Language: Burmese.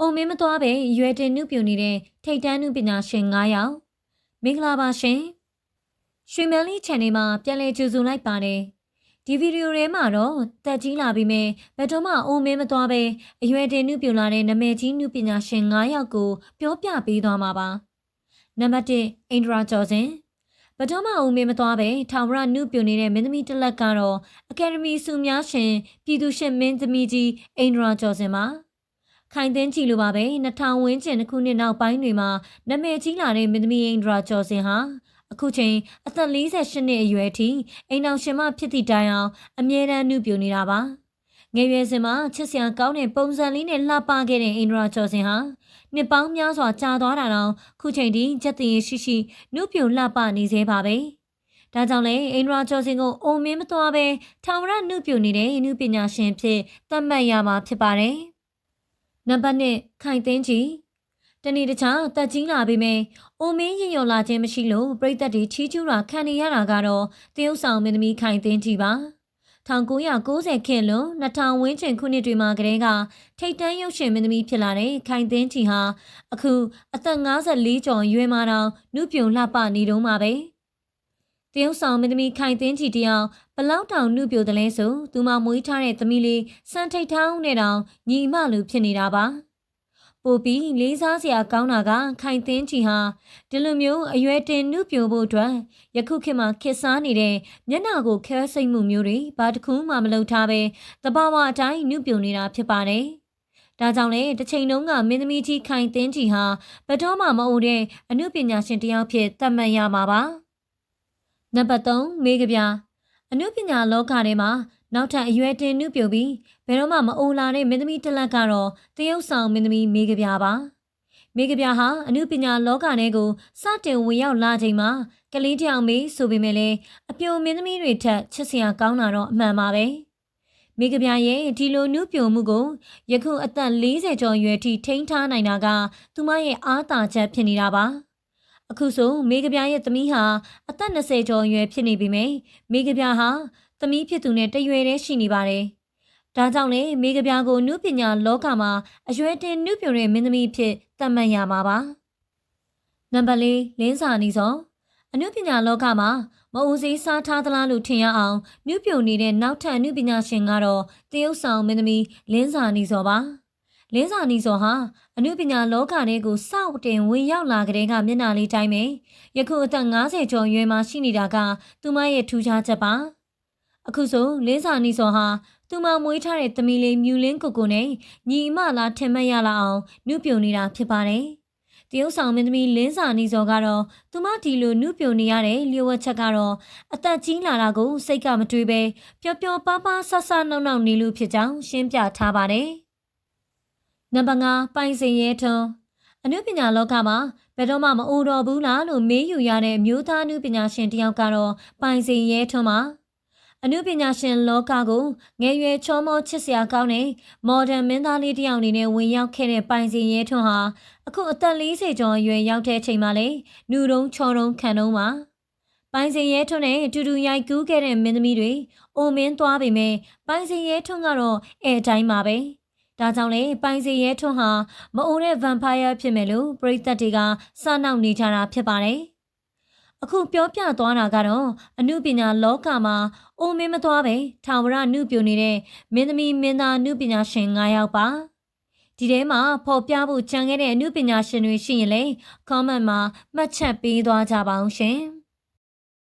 အုံမင်းမသွားပဲရွယ်တင်နှုပြနေတဲ့ထိတ်တန်းနှုပညာရှင်9ယောက်မင်္ဂလာပါရှင်ရွှေမဲလီ channel မှာပြန်လည်ကြိုဆိုလိုက်ပါတယ်ဒီဗီဒီယိုထဲမှာတော့တက်ကြီးလာပြီးမဲ့ဘယ်တော့မှအုံမင်းမသွားပဲအရွယ်တင်နှုပြလာတဲ့နာမည်ကြီးနှုပညာရှင်9ယောက်ကိုပြောပြပေးသွားမှာပါနံပါတ်1အိန္ဒရာကျော်စင်ဘတော်မအောင်မေမသွားပဲထောင်ရနုပြိုနေတဲ့မင်းသမီးတစ်လက်ကတော့အကယ်ဒမီစုများရှင်ပြည်သူရှင်မင်းသမီးကြီးအိန္ဒရာကျော်စင်ပါ ခိုင်သိန်းကြည်လိုပါပဲ2000ဝန်းကျင်တစ်ခုနှစ်နောက်ပိုင်းတွေမှာနာမည်ကြီးလာတဲ့မင်းသမီးအိန္ဒရာကျော်စင်ဟာအခုချိန်အသက်48နှစ်အရွယ်အထိအိမ်အောင်ရှင်မဖြစ်သည့်တိုင်အောင်အမြဲတမ်းနှုပြနေတာပါငယ်ရွယ်စဉ်မှာချစ်စရာကောင်းတဲ့ပုံစံလေးနဲ့လှပခဲ့တဲ့အိန္ဒရာကျော်စင်ဟာနှစ်ပေါင်းများစွာကြာသွားတာတောင်ခုချိန်ထိချက်တည်ရှိရှိနှုပြလှပနေသေးပါပဲဒါကြောင့်လေအိန္ဒရာကျော်စင်ကိုအုံမင်းမသွားပဲထောင်ရနှုပြနေတဲ့နှုပညာရှင်ဖြစ်သတ်မှတ်ရမှာဖြစ်ပါတယ် နံပါတ်1ခိုင်သိန်းကြီးတနေ့တခြားတက်ကြီးလာပြီမယ်။အိုမင်းရင်ရော်လာခြင်းမရှိလို့ပြိသက်တွေချီးကျူးတာခံနေရတာကတော့တရုတ်ဆောင်မင်းသမီးခိုင်သိန်းကြီးပါ။1990ခေတ်လွန်2000ဝန်းကျင်ခုနှစ်တွေမှာကတည်းကထိတ်တန်းရုပ်ရှင်မင်းသမီးဖြစ်လာတဲ့ခိုင်သိန်းကြီးဟာအခုအသက်54ကျော်ရွယ်မှာတောင်နှုပြုံလှပနေတော့မှာပဲ။ တရုတ်ဆောင်မင်းသမီးခိုင်သိန်းကြီးတယောက်ဘလောက်တောင်နှုပြိုတယ်လဲဆိုသူမမွေးထားတဲ့သမီးလေးစံထိတ်ထောင်းနဲ့တောင်ညီမလူဖြစ်နေတာပါ။ပိုပြီးလေးစားစရာကောင်းတာကခိုင်သင်းချီဟာဒီလိုမျိုးအရွယ်တင်နှုပြိုဖို့အတွက်ယခုခေတ်မှာခေတ်စားနေတဲ့မျက်နှာကိုခဲစိတ်မှုမျိုးတွေဘာတစ်ခုမှမလုပ်ထားပဲတဘာဝအတိုင်းနှုပြိုနေတာဖြစ်ပါတယ်။ဒါကြောင့်လေတစ်ချိန်လုံးကမင်းသမီးကြီးခိုင်သင်းချီဟာဘတော်မှမအိုတဲ့အမှုပညာရှင်တစ်ယောက်ဖြစ်သတ်မှတ်ရမှာပါ။ နံပါတ်3မေကပြအမှုပညာလောကထဲမှာနောက်ထပ်အရွယ်တင်နှုပြိုပြီးဘယ်တော့မှမအိုလာတဲ့မင်းသမီးတစ်လက်ကတော့တရုတ်ဆောင်မင်းသမီးမေကပြပါမေကပြဟာအမှုပညာလောကထဲကိုစတင်ဝင်ရောက်လာချိန်မှာကလေးတယောက်မေးဆိုပေမဲ့လည်းအပြိုမင်းသမီးတွေထက်ချစ်စရာကောင်းတာတော့အမှန်ပါပဲမေကပြရဲ့ဒီလိုနှုပြိုမှုကိုယခုအသက်40ကျော်ရွယ်ထိထိန်းထားနိုင်တာကသူမရဲ့အားသာချက်ဖြစ်နေတာပါ အခုဆိုမေကပြရဲ့သမီးဟာအသက်20ကျော်ရွယ်ဖြစ်နေပြီမေမေကပြဟာသမီးဖြစ်သူနဲ့တရွယ်တည်းရှိနေပါတယ်။ဒါကြောင့်လေမိကပြားကိုနုပညာလောကမှာအရွယ်တင်နုပြိုတဲ့မင်းသမီးဖြစ်သတ်မှတ်ရမှာပါ။နံပါတ်၄လင်းစာနီစောအနုပညာလောကမှာမအူစည်းစားထားသလားလို့ထင်ရအောင်နုပြိုနေတဲ့နောက်ထပ်အနုပညာရှင်ကတော့တရုတ်ဆောင်မင်းသမီးလင်းစာနီစောပါ။ လင်းစာနီစောဟာအနုပညာလောကထဲကိုစောက်တင်ဝင်ရောက်လာကြတဲ့ကမျက်နှာလေးတိုင်းပဲယခုအသက်50ကျော်ရွယ်မှာရှိနေတာကသူမရဲ့ထူးခြားချက်ပါ။အခုဆိုလင်းစာနီစောဟာသူမမွေးထားတဲ့သမီးလေးမြူလင်းကိုကိုနဲ့ညီမလားထင်မှတ်ရလာအောင်နှုတ်ပြနေတာဖြစ်ပါတယ်။တရုတ်ဆောင်မင်းသမီးလင်းစာနီစောကတော့သူမဒီလိုနှုတ်ပြနေရတဲ့လျှို့ဝှက်ချက်ကတော့အသက်ကြီးလာတာကိုစိတ်ကမတွေးပဲပျော်ပျော်ပါးပါးဆဆနှောက်နှောက်နေလို့ဖြစ်ကြောင်းရှင်းပြထားပါတယ်။ နံပါတ်5ပိုင်စင်ရဲထွန်းအနုပညာလောကမှာဘယ်တော့မှမအိုတော်ဘူးလားလို့မေးယူရတဲ့မျိုးသားအနုပညာရှင်တယောက်ကတော့ပိုင်စင်ရဲထွန်းပါအနုပညာရှင်လောကကိုငယ်ရွယ်ချောမောချစ်စရာကောင်းတဲ့မော်ဒန်မင်းသားလေးတစ်ယောက်အနေနဲ့ဝင်ရောက်ခဲ့တဲ့ပိုင်စီရဲထွန်းဟာအခုအသက်40ကျော်အရွယ်ရောက်တဲ့ချိန်မှာလေနူတုံးချောတုံးခံတုံးပါပိုင်စင်ရဲထွန်းနဲ့အတူတူရိုက်ကူးခဲ့တဲ့မင်းသမီးတွေအိုမင်းသွားပေမဲ့ပိုင်စင်ရဲထွန်းကတော့အဲတိုင်းပါပဲ ဒါကြောင့်လေပိုင်စင်ရဲထွန်းဟာမအိုတဲ့ဗမ်ဖိုင်ယာဖြစ်မယ်လို့ပရိသတ်တွေကစနောက်နေကြတာဖြစ်ပါတယ်အခုပြောပြသွားတာကတော့အမှုပညာလောကမှာအိုမင်းမသွားပဲထာဝရနှုပြိုနေတဲ့မင်းသမီးမင်းသားနှုပညာရှင်9ယောက်ပါဒီထဲမှာဖော်ပြဖို့ကြံခဲ့တဲ့အမှုပညာရှင်တွေရှိရင်လေ comment မှာမှတ်ချက်ပေးသွားကြပါအောင်ရှင်